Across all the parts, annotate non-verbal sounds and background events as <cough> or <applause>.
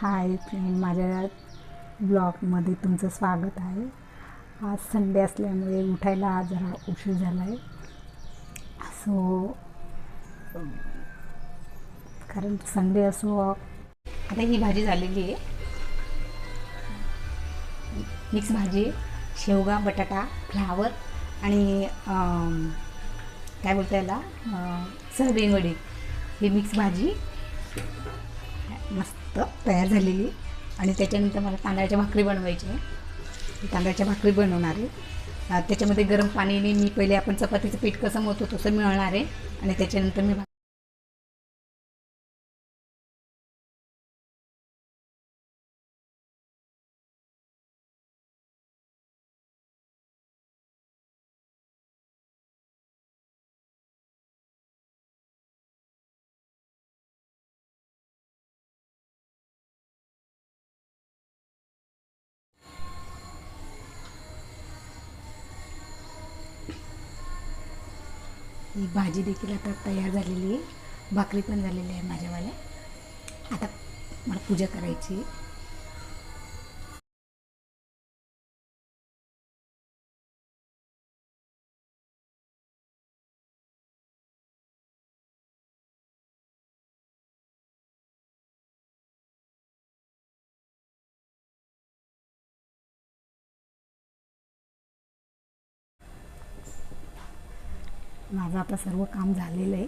Hi friend माझ्या ब्लॉगमध्ये तुमचं स्वागत आहे. आज संडे असल्यामुळे उठायला आज जरा उशीर झाला आहे सो कारण संडे असो आता ही भाजी झालेली आहे. मिक्स भाजी शेवगा बटाटा फ्लावर आणि काय बोलता याला अं, ही मिक्स भाजी. मस्त तयार झालेली. आणि त्याच्यानंतर मला तांदळाच्या भाकरी बनवायची आहे तांदळाच्या भाकरी बनवणार आहे. त्याच्यामध्ये गरम पाणीने मी पहिले आपण चपातीचं पीठ कसं मळतो तसं मिळणार आहे. आणि त्याच्यानंतर मी ही भाजी देखील आता तयार झालेली आहे. भाकरी पण झालेली आहे माझ्यावाल्या. आता मला पूजा करायची माझं आता सर्व काम झालेलं आहे.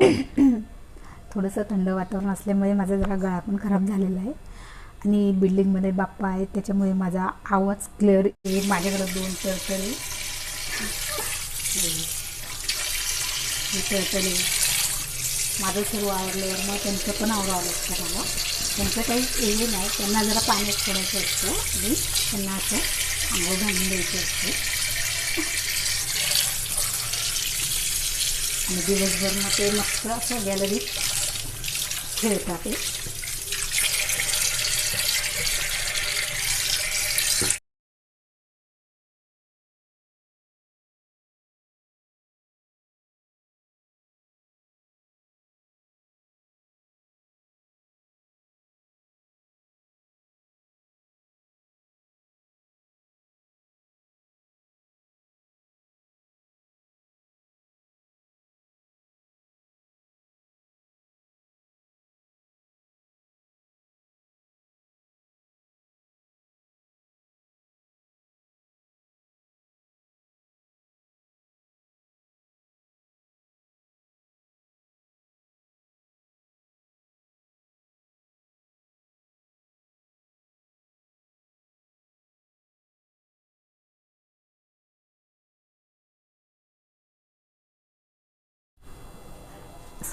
<clears throat> थोडंसं थंड वातावरण असल्यामुळे माझा जरा गळा पण खराब झालेला आहे. आणि बिल्डिंगमध्ये बाप्पा आहे त्याच्यामुळे माझा आवाज क्लिअर आहे. माझ्याकडं दोन टळटळे हे माझं सर्व आवडल्यावर मग त्यांचं पण आवडावं लागतं मला त्यांचं काही हे नाही त्यांना जरा पाण्यात सोडायचं असतं. आणि त्यांना असं आंघोळ घालून द्यायचं असतं आणि दिवसभर मग ते मस्त असं गॅलरीत खेळतात ते.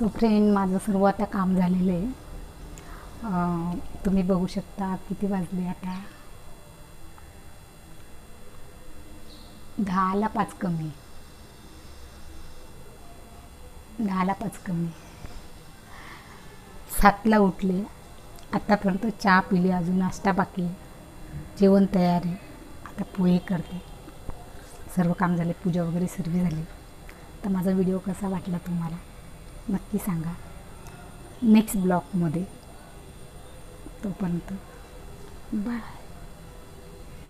सो फ्रेंड माझं सर्व आता काम झालेलं आहे. तुम्ही बघू शकता किती वाजले आता. दहाला पाच कमी. दहाला पाच कमी. सातला उठले. आत्तापर्यंत चहा पिली अजून नाश्ता बाकी आहे. जेवण तयार आहे. आता पोहे करते. सर्व काम झाले पूजा वगैरे सर्व झाली. तर माझा व्हिडिओ कसा वाटला तुम्हाला? नक्की सांगा. नेक्स्ट ब्लॉगमध्ये तोपर्यंत. बाय.